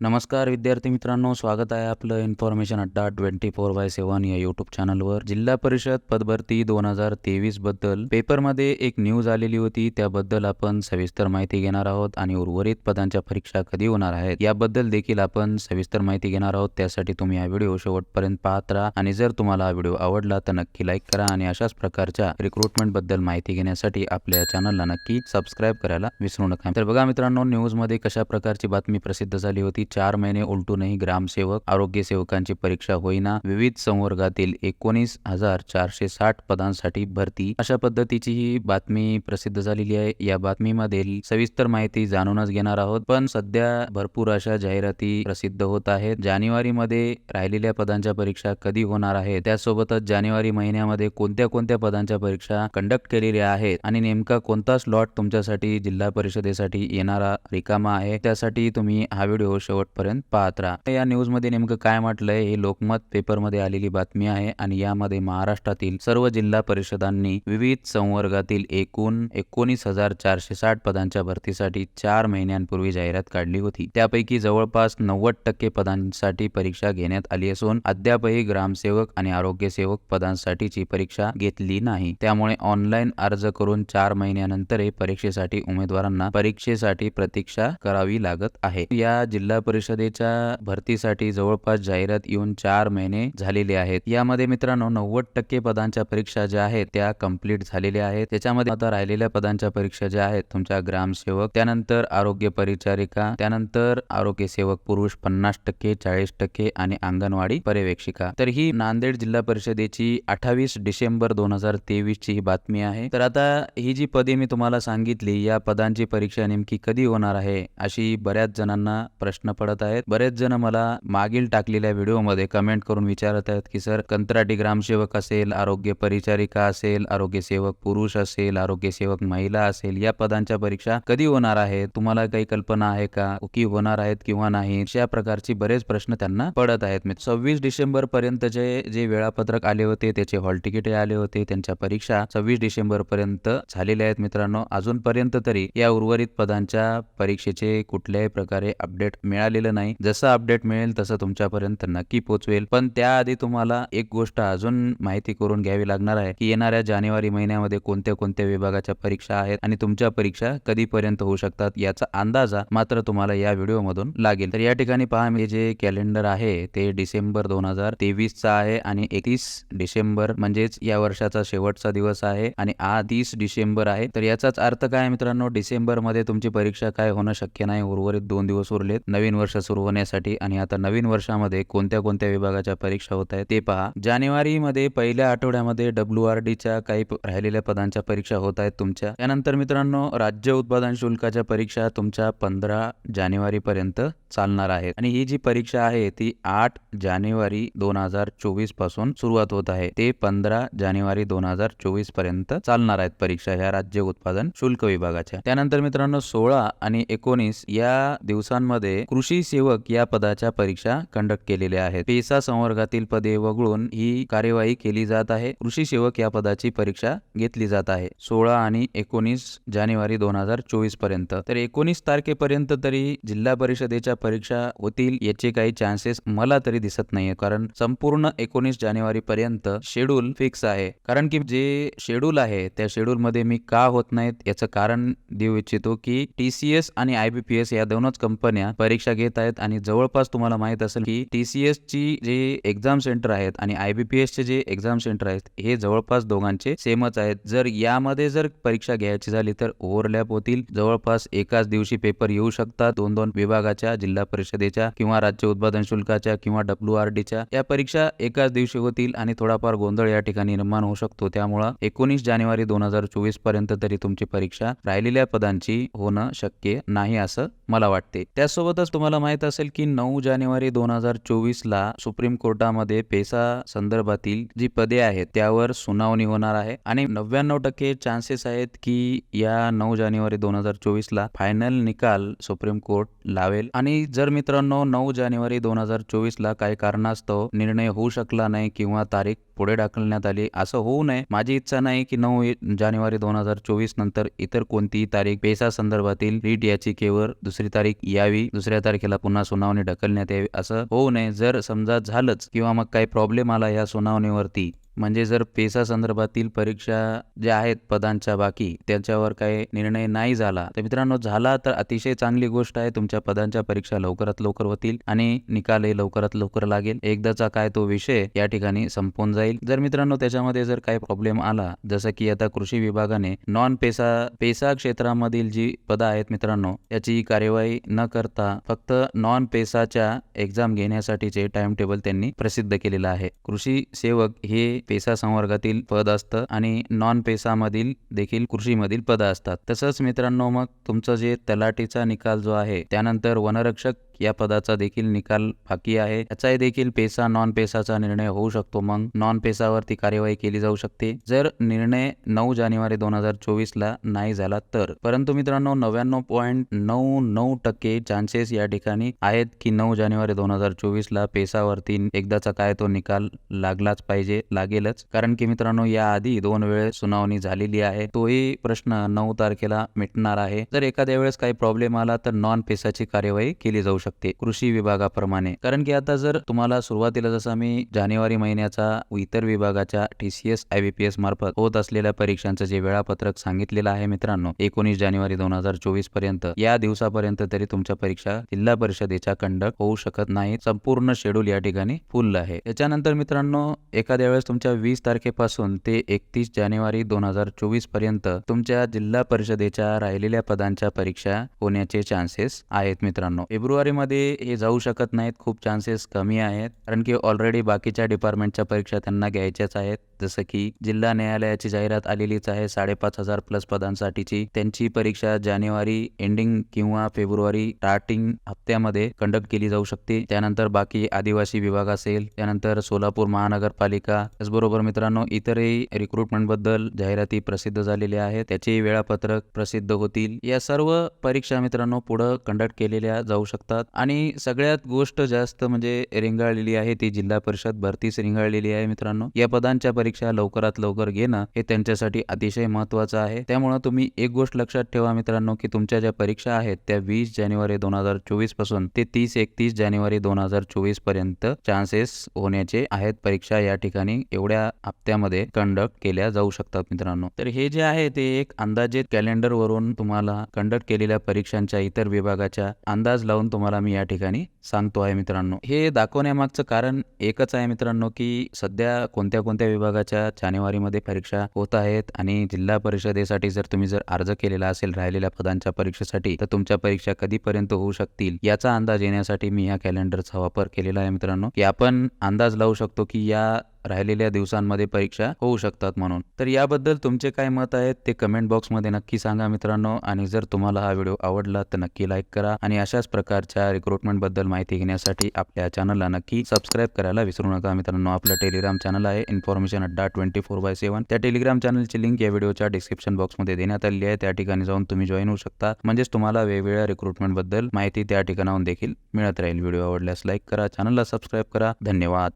नमस्कार विद्यार्थी मित्रांनो स्वागत आहे आपलं इन्फॉर्मेशन अड्डा ट्वेंटी फोर बाय सेवन या युट्यूब चॅनलवर जिल्हा परिषद पदभरती दोन हजार तेवीसबद्दल पेपरमध्ये एक न्यूज आलेली होती. त्याबद्दल आपण सविस्तर माहिती घेणार आहोत आणि उर्वरित पदांच्या परीक्षा कधी होणार आहेत याबद्दल देखील आपण सविस्तर माहिती घेणार आहोत. त्यासाठी तुम्ही हा व्हिडिओ शेवटपर्यंत पाहत राहा आणि जर तुम्हाला हा व्हिडिओ आवडला तर नक्की लाईक करा आणि अशाच प्रकारच्या रिक्रुटमेंटबद्दल माहिती घेण्यासाठी आपल्या चॅनलला नक्की सबस्क्राईब करायला विसरू नका. तर बघा मित्रांनो न्यूजमध्ये कशा प्रकारची बातमी प्रसिद्ध झाली होती? चार महिने उलटूनही ग्रामसेवक आरोग्य सेवकांची परीक्षा होईना विविध संवर्गातील एकोणीस हजार चारशे साठ पदांसाठी भरती. अशा पद्धतीची ही बातमी प्रसिद्ध झालेली आहे. या बातमीमध्ये सविस्तर माहिती जाणूनच घेणार आहोत. पण सध्या भरपूर अशा जाहिराती प्रसिद्ध होत आहेत. जानेवारीमध्ये राहिलेल्या पदांच्या परीक्षा कधी होणार आहेत? त्यासोबतच जानेवारी महिन्यामध्ये कोणत्या कोणत्या पदांच्या परीक्षा कंडक्ट केलेल्या आहेत? आणि नेमका कोणता स्लॉट तुमच्यासाठी जिल्हा परिषदेसाठी येणारा रिकामा आहे? त्यासाठी तुम्ही हा व्हिडिओ शेवटपर्यंत पाहत राहा. या न्यूजमध्ये नेमकं काय म्हटलंय हे लोकमत पेपरमध्ये आलेली बातमी आहे आणि यामध्ये महाराष्ट्रातील सर्व जिल्हा परिषदांनी विविध संवर्गातील एकूण एकोणीस हजार चारशे साठ पदांच्या भरतीसाठी चार महिन्यांपूर्वी जाहिरात काढली होती. त्यापैकी जवळपास नव्वद टक्के पदांसाठी परीक्षा घेण्यात आली असून अद्यापही ग्रामसेवक आणि आरोग्य सेवक पदांसाठीची परीक्षा घेतली नाही. त्यामुळे ऑनलाईन अर्ज करून चार महिन्यानंतर परीक्षेसाठी उमेदवारांना परीक्षेसाठी प्रतीक्षा करावी लागत आहे. या जिल्हा परिषदेच्या भरतीसाठी जवळपास जाहिरात येऊन चार महिने झालेले आहेत. यामध्ये मित्रांनो नव्वद टक्के पदांच्या परीक्षा ज्या आहेत त्या कंप्लीट झालेल्या आहेत. त्याच्यामध्ये आता राहिलेल्या पदांच्या परीक्षा ज्या आहेत तुमच्या ग्रामसेवक त्यानंतर आरोग्य परिचारिका त्यानंतर आरोग्य सेवक पुरुष पन्नास टक्के चाळीस टक्के आणि अंगणवाडी पर्यवेक्षिका. तर ही नांदेड जिल्हा परिषदेची अठ्ठावीस डिसेंबर दोन हजार तेवीस ची ही बातमी आहे. तर आता ही जी पदे मी तुम्हाला सांगितली या पदांची परीक्षा नेमकी कधी होणार आहे अशी बऱ्याच जणांना प्रश्न पडत आहेत. बरेच जण मला मागील टाकलेल्या व्हिडिओमध्ये कमेंट करून विचारत आहेत की सर कंत्राटी ग्रामसेवक असेल आरोग्य परिचारिका असेल आरोग्य सेवक पुरुष असेल आरोग्य सेवक महिला असेल या पदांच्या परीक्षा कधी होणार आहेत? तुम्हाला काही कल्पना आहे का की होणार आहेत किंवा नाही? अशा प्रकारची बरेच प्रश्न त्यांना पडत आहेत. म्हणजे सव्वीस डिसेंबर पर्यंतचे जे वेळापत्रक आले होते त्याचे हॉल तिकीट आले होते त्यांच्या परीक्षा सव्वीस डिसेंबर पर्यंत झालेल्या आहेत मित्रांनो. अजूनपर्यंत तरी या उर्वरित पदांच्या परीक्षेचे कुठल्याही प्रकारे अपडेट मिळालेलं नाही. जसं अपडेट मिळेल तसं तुमच्यापर्यंत नक्की पोहोचवेल पण त्याआधी तुम्हाला एक गोष्ट अजून माहिती करून घ्यावी लागणार आहे की येणाऱ्या जानेवारी महिन्यामध्ये कोणत्या कोणत्या विभागाच्या परीक्षा आहेत आणि तुमच्या परीक्षा कधीपर्यंत होऊ शकतात याचा अंदाजा मात्र तुम्हाला या व्हिडिओ मधून लागेल. तर या ठिकाणी पहा मी जे कॅलेंडर आहे ते डिसेंबर दोन हजार तेवीस चा आहे आणि एकतीस डिसेंबर म्हणजेच या वर्षाचा शेवटचा दिवस आहे आणि आ तीस डिसेंबर आहे. तर याचाच अर्थ काय मित्रांनो डिसेंबरमध्ये तुमची परीक्षा काय होणं शक्य नाही. उर्वरित दोन दिवस उरलेत. नवीन वर्ष सुरू होण्यासाठी आणि आता नवीन वर्षामध्ये कोणत्या कोणत्या विभागाच्या परीक्षा होत आहेत ते पहा. जानेवारी मध्ये पहिल्या आठवड्यामध्ये डब्ल्यू आर च्या काही राहिलेल्या पदांच्या परीक्षा होत आहेत तुमच्या. त्यानंतर मित्रांनो राज्य उत्पादन शुल्काच्या परीक्षा तुमच्या पंधरा जानेवारी पर्यंत चालणार आहेत. आणि ही जी परीक्षा आहे ती आठ जानेवारी दोन हजार चोवीसपासून सुरुवात होत आहे. ते पंधरा जानेवारी दोन हजार चोवीसपर्यंत चालणार आहेत परीक्षा ह्या राज्य उत्पादन शुल्क विभागाच्या. त्यानंतर मित्रांनो सोळा आणि एकोणीस या दिवसांमध्ये कृषी सेवक या पदाच्या परीक्षा कंडक्ट केलेल्या आहेत. पेसा संवर्गातील पदे वगळून ही कार्यवाही केली जात आहे. कृषी सेवक या पदाची परीक्षा घेतली जात आहे. सोळा आणि एकोणीस जानेवारी दोन हजार चोवीसपर्यंत. तर एकोणीस तारखेपर्यंत तरी जिल्हा परिषदेच्या परीक्षा होतील याचे काही चान्सेस मला तरी दिसत नाहीये. कारण संपूर्ण एकोणीस जानेवारी पर्यंत शेड्यूल फिक्स आहे. कारण की जे शेड्यूल आहे त्या शेड्यूल मध्ये मी का होत नाहीत याचं कारण देऊ इच्छितो की टीसीएस आणि आयबीपीएस या दोनच कंपन्या परीक्षा घेत आहेत आणि जवळपास तुम्हाला माहीत असेल की टीसीएस ची जे एक्झाम सेंटर आहेत आणि आयबीपीएस चे जे एक्झाम सेंटर आहेत हे जवळपास दोघांचे सेमच आहेत. जर यामध्ये जर परीक्षा घ्यायची झाली तर ओव्हरलॅप होतील. जवळपास एकाच दिवशी पेपर येऊ शकतात. दोन दोन विभागाच्या जिल्हा परिषदेच्या किंवा राज्य उत्पादन शुल्काच्या किंवा डब्ल्यू आर डीच्या या परीक्षा एकाच दिवशी होतील आणि थोडाफार गोंधळ या ठिकाणी निर्माण होऊ शकतो. त्यामुळं एकोणीस जानेवारी दोन हजार चोवीसपर्यंत तरी तुमची परीक्षा राहिलेल्या पदांची होणं शक्य नाही असं मला वाटते. त्यासोबतच तुम्हाला माहीत असेल की नऊ जानेवारी दोन हजार चोवीसला सुप्रीम कोर्टामध्ये पेसा संदर्भातील जी पदे आहेत त्यावर सुनावणी होणार आहे. आणि नव्याण्णव टक्के चान्सेस आहेत की या नऊ जानेवारी दोन हजार चोवीसला फायनल निकाल सुप्रीम कोर्ट लावेल. आणि जर मित्रांनो नऊ जानेवारी दोन हजार चोवीसला काही कारणास्तव निर्णय होऊ शकला नाही किंवा तारीख पुढे ढकलण्यात आली. असं होऊ नये. माझी इच्छा नाही की नऊ जानेवारी दोन हजार चोवीस नंतर इतर कोणतीही तारीख पेसा संदर्भातील रीट याचिकेवर दुसरी तारीख यावी दुसऱ्या तारखेला पुन्हा सुनावणी ढकलण्यात यावी असं होऊ नये. जर समजा झालंच किंवा मग काही प्रॉब्लेम आला या सुनावणीवरती म्हणजे जर पेसा संदर्भातील परीक्षा ज्या आहेत पदांच्या बाकी त्याच्यावर काही निर्णय नाही झाला तर मित्रांनो झाला तर अतिशय चांगली गोष्ट आहे तुमच्या पदांच्या परीक्षा लवकरात लवकर होतील आणि निकालही लवकरात लवकर लागेल. एकदाचा काय तो विषय या ठिकाणी संपून जाईल. जर मित्रांनो त्याच्यामध्ये जर काही प्रॉब्लेम आला जसं की आता कृषी विभागाने नॉन पेसा पेसा क्षेत्रामधील जी पदं आहेत मित्रांनो याची कार्यवाही न करता फक्त नॉन पेसाच्या एक्झाम घेण्यासाठीचे टाइम टेबल त्यांनी प्रसिद्ध केलेलं आहे. कृषी सेवक हे पेसा संवर्गातील पद असतं आणि नॉन पेसामधील देखील कृषीमधील पदं असतात. तसंच मित्रांनो मग तुमचं जे तलाटीचा निकाल जो आहे त्यानंतर वनरक्षक या पदाचा देखील निकाल बाकी आहे. याचाही देखील पेसा नॉन पेसाचा निर्णय होऊ शकतो. मग नॉन पेसावरती कार्यवाही केली जाऊ शकते. जर निर्णय नऊ जानेवारी दोन हजार चोवीस ला नाही झाला तर. परंतु मित्रांनो नव्याण्णव पॉईंट नऊ नऊ टक्के चान्सेस या ठिकाणी आहेत की नऊ जानेवारी दोन हजार चोवीस ला पेसावरती एकदाचा काय तो निकाल लागलाच पाहिजे लागेलच. कारण की मित्रांनो या आधी दोन वेळेस सुनावणी झालेली आहे. तोही प्रश्न नऊ तारखेला मिटणार आहे. जर एखाद्या वेळेस काही प्रॉब्लेम आला तर नॉन पेसाची कार्यवाही केली जाऊ शकते. कृषी विभागाप्रमाणे. कारण की आता जर तुम्हाला सुरुवातीला जसं मी जानेवारी महिन्याचा इतर विभागाच्या टीसीएस आयबीपीएस मार्फत होत असलेल्या परीक्षांचं जे वेळापत्रक सांगितलेलं आहे मित्रांनो एकोणीस जानेवारी दोन हजार चोवीसपर्यंत या दिवसापर्यंत तरी तुमच्या परीक्षा जिल्हा परिषदेच्या कंडक्ट होऊ शकत नाही संपूर्ण शेड्यूल या ठिकाणी फुल आहे. त्याच्यानंतर मित्रांनो एखाद्या वेळेस तुमच्या वीस तारखेपासून ते एकतीस जानेवारी दोन हजार चोवीसपर्यंत तुमच्या जिल्हा परिषदेच्या राहिलेल्या पदांच्या परीक्षा होण्याचे चान्सेस आहेत मित्रांनो. फेब्रुवारी मध्ये हे जाऊ शकत नाहीत. खूप चान्सेस कमी आहेत. कारण की ऑलरेडी बाकीच्या डिपार्टमेंटच्या परीक्षा त्यांना घ्यायच्याच आहेत. जसं की जिल्हा न्यायालयाची जाहिरात आलेलीच आहे. साडेपाच हजार प्लस पदांसाठीची. त्यांची परीक्षा जानेवारी एंडिंग किंवा फेब्रुवारी स्टार्टिंग हप्त्यामध्ये कंडक्ट केली जाऊ शकते. त्यानंतर बाकी आदिवासी विभाग असेल. त्यानंतर सोलापूर महानगरपालिका. त्याचबरोबर मित्रांनो इतरही रिक्रुटमेंटबद्दल जाहिराती प्रसिद्ध झालेल्या आहेत. त्याचे वेळापत्रक प्रसिद्ध होतील. या सर्व परीक्षा मित्रांनो पुढे कंडक्ट केलेल्या जाऊ शकतात. आणि सगळ्यात गोष्ट जास्त म्हणजे रिंगाळलेली आहे ती जिल्हा परिषद भरतीच रिंगाळलेली आहे मित्रांनो. या पदांच्या परीक्षा लवकरात लवकर घेणं हे त्यांच्यासाठी अतिशय महत्वाचं आहे. त्यामुळे तुम्ही एक गोष्ट लक्षात ठेवा मित्रांनो की तुमच्या ज्या परीक्षा आहेत त्या वीस जानेवारी दोन हजार चोवीसपासून ते तीस एकतीस जानेवारी दोन हजार चोवीसपर्यंत चान्सेस होण्याचे आहेत परीक्षा या ठिकाणी. एवढ्या हप्त्यामध्ये कंडक्ट केल्या जाऊ शकतात मित्रांनो. तर हे जे आहे ते एक अंदाजित कॅलेंडर वरून तुम्हाला कंडक्ट केलेल्या परीक्षांच्या इतर विभागाच्या अंदाज लावून तुम्हाला मी या ठिकाणी सांगतो आहे मित्रांनो. हे दाखवण्यामागचं कारण एकच आहे मित्रांनो की सध्या कोणत्या कोणत्या विभागाच्या जानेवारीमध्ये परीक्षा होत आहेत आणि जिल्हा परिषदेसाठी जर तुम्ही जर अर्ज केलेला असेल राहिलेल्या पदांच्या परीक्षेसाठी तर तुमच्या परीक्षा कधीपर्यंत होऊ शकतील याचा अंदाज येण्यासाठी मी या कॅलेंडरचा वापर केलेला आहे मित्रांनो. की आपण अंदाज लावू शकतो की या राहिलेल्या दिवसांमध्ये परीक्षा होऊ शकतात म्हणून. तर याबद्दल तुमचे काय मत आहेत ते कमेंट बॉक्समध्ये नक्की सांगा मित्रांनो. आणि जर तुम्हाला हा व्हिडिओ आवडला तर नक्की लाईक करा. आणि अशाच प्रकारच्या रिक्रुटमेंटबद्दल माहिती घेण्यासाठी आपल्या चॅनलला नक्की सबस्क्राईब करायला विसरू नका मित्रांनो. आपलं टेलिग्राम चॅनल आहे इन्फॉर्मेशन अड्डा ट्वेंटी फोर बाय सेवन त्या टेलिग्राम चॅनलची लिंक या व्हिडिओच्या डिस्क्रिप्शन बॉक्समध्ये देण्यात आली आहे. त्या ठिकाणी जाऊन तुम्ही जॉईन होऊ शकता. म्हणजेच तुम्हाला वेगवेगळ्या रिक्रुटमेंटबद्दल माहिती त्या ठिकाणाहून देखील मिळत राहील. व्हिडिओ आवडल्यास लाईक करा. चॅनलला सबस्क्राईब करा. धन्यवाद.